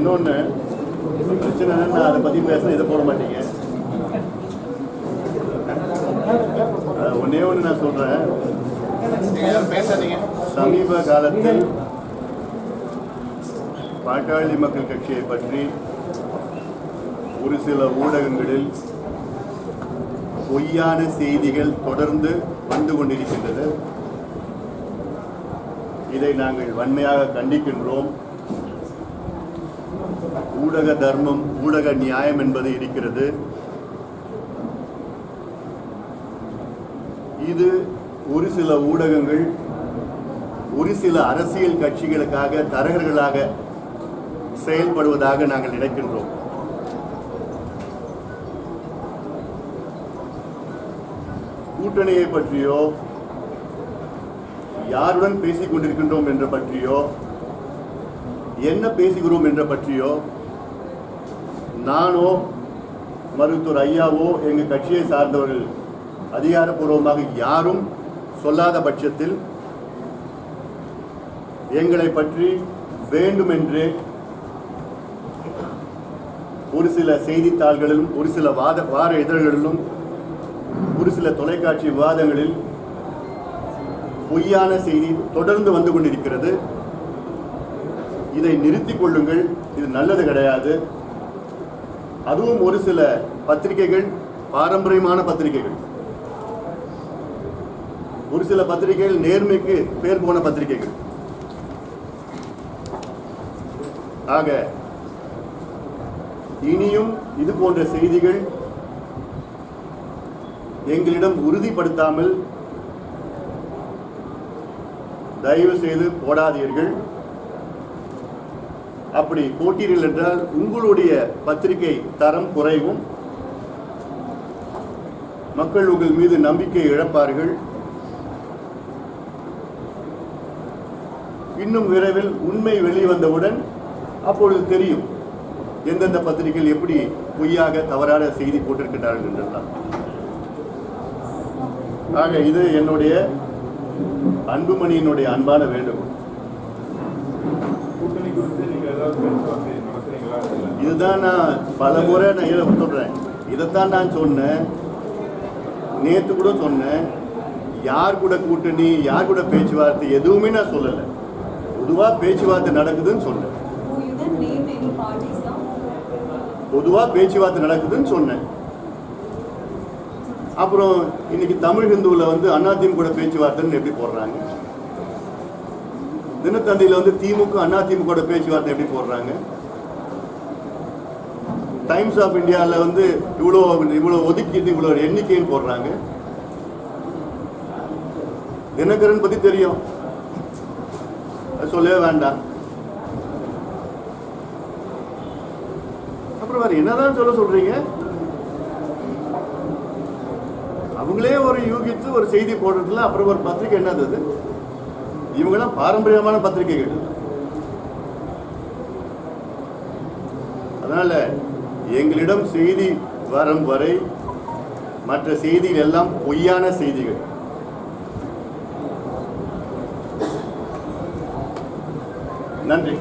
இன்னொன்று பிரச்சனை நான் அதை பற்றி பேச இதை போட மாட்டீங்க. ஒன்னே ஒன்று நான் சொல்கிறேன் பேசாதீங்க சமீப காலத்தில் பாட்டாளி மக்கள் கட்சியை பற்றி ஒரு சில ஊடகங்களில் பொய்யான செய்திகள் தொடர்ந்து வந்து கொண்டிருக்கின்றது. இதை நாங்கள் வன்மையாக கண்டிக்கின்றோம். ஊடக தர்மம் ஊடக நியாயம் என்பது இருக்கிறது. இது ஒரு சில ஊடகங்கள் ஒரு சில அரசியல் கட்சிகளுக்காக தரகர்களாக செயல்படுவதாக நாங்கள் நினைக்கின்றோம். கூட்டணியை பற்றியோ யாருடன் பேசிக் கொண்டிருக்கின்றோம் என்ற பற்றியோ என்ன பேசுகிறோம் என்ற பற்றியோ நானோ மருத்துவர் ஐயாவோ எங்கள் கட்சியை சார்ந்தவர்கள் அதிகாரப்பூர்வமாக யாரும் சொல்லாத பட்சத்தில் எங்களை பற்றி வேண்டுமென்றே ஒரு சில செய்தித்தாள்களிலும் ஒரு சில வாத வார இதழ்களிலும் ஒரு சில தொலைக்காட்சி விவாதங்களில் பொய்யான செய்தி தொடர்ந்து வந்து கொண்டிருக்கிறது. இதை நிறுத்திக் கொள்ளுங்கள். இது நல்லது கிடையாது. அதுவும் ஒரு சில பத்திரிகைகள் பாரம்பரியமான பத்திரிகைகள். ஒரு சில பத்திரிகைகள் நேர்மைக்கு பேர் போன பத்திரிகைகள். ஆக இனியும் இது போன்ற செய்திகள் எங்களிடம் உறுதிப்படுத்தாமல் தயவு செய்து போடாதீர்கள். அப்படி போட்டீர்கள் என்றால் உங்களுடைய பத்திரிகை தரம் குறைவும். மக்கள் உங்கள் மீது நம்பிக்கை இழப்பார்கள். இன்னும் விரைவில் உண்மை வெளிவந்தவுடன் அப்பொழுது தெரியும் எந்தெந்த பத்திரிகைகள் எப்படி பொய்யாக தவறான செய்தி போட்டிருக்கின்றார்கள் என்றெல்லாம். ஆக இது என்னுடைய அன்புமணியினுடைய அன்பான வேண்டுகோள். இதுதான் நான் பல முறை நான் இதை சொல்கிறேன் இதைத்தான் நான் சொன்னேன். நேற்று கூட சொன்னேன். யார் கூட கூட்டணி யார் கூட பேச்சுவார்த்தை எதுவுமே நான் சொல்லலை. பொதுவாக பேச்சுவார்த்தை நடக்குதுன்னு சொன்னேன். பொதுவாக பேச்சுவார்த்தை நடக்குதுன்னு சொன்னேன். அப்புறம் இன்னைக்கு தமிழ் ஹிந்துவில் வந்து அண்ணாத்தையும் கூட பேச்சுவார்த்தைன்னு எப்படி போடுறாங்க? தினத்தந்தியில் வந்து திமுக அண்ணா திமுக பேச்சுவார்த்தை எப்படி போடுறாங்க? டைம்ஸ் ஆஃப் இந்தியாவில் வந்து இவ்வளோ இவ்வளோ ஒதுக்கீடு இவ்வளோ எண்ணிக்கைன்னு போடுறாங்க. தினகரன் பற்றி தெரியும். சொல்லவே வேண்டாம். அப்புறம் வேறு என்னதான் சொல்ல சொல்றீங்க? அவங்களே ஒரு யூகித்து ஒரு செய்தி போடுறதுல அப்புறம் ஒரு பத்திரிக்கை என்னது அது? இவங்கெல்லாம் பாரம்பரியமான பத்திரிகைகள். அதனால எங்களிடம் செய்தி வரும் வரை மற்ற செய்திகள் எல்லாம் பொய்யான செய்திகள். நன்றி.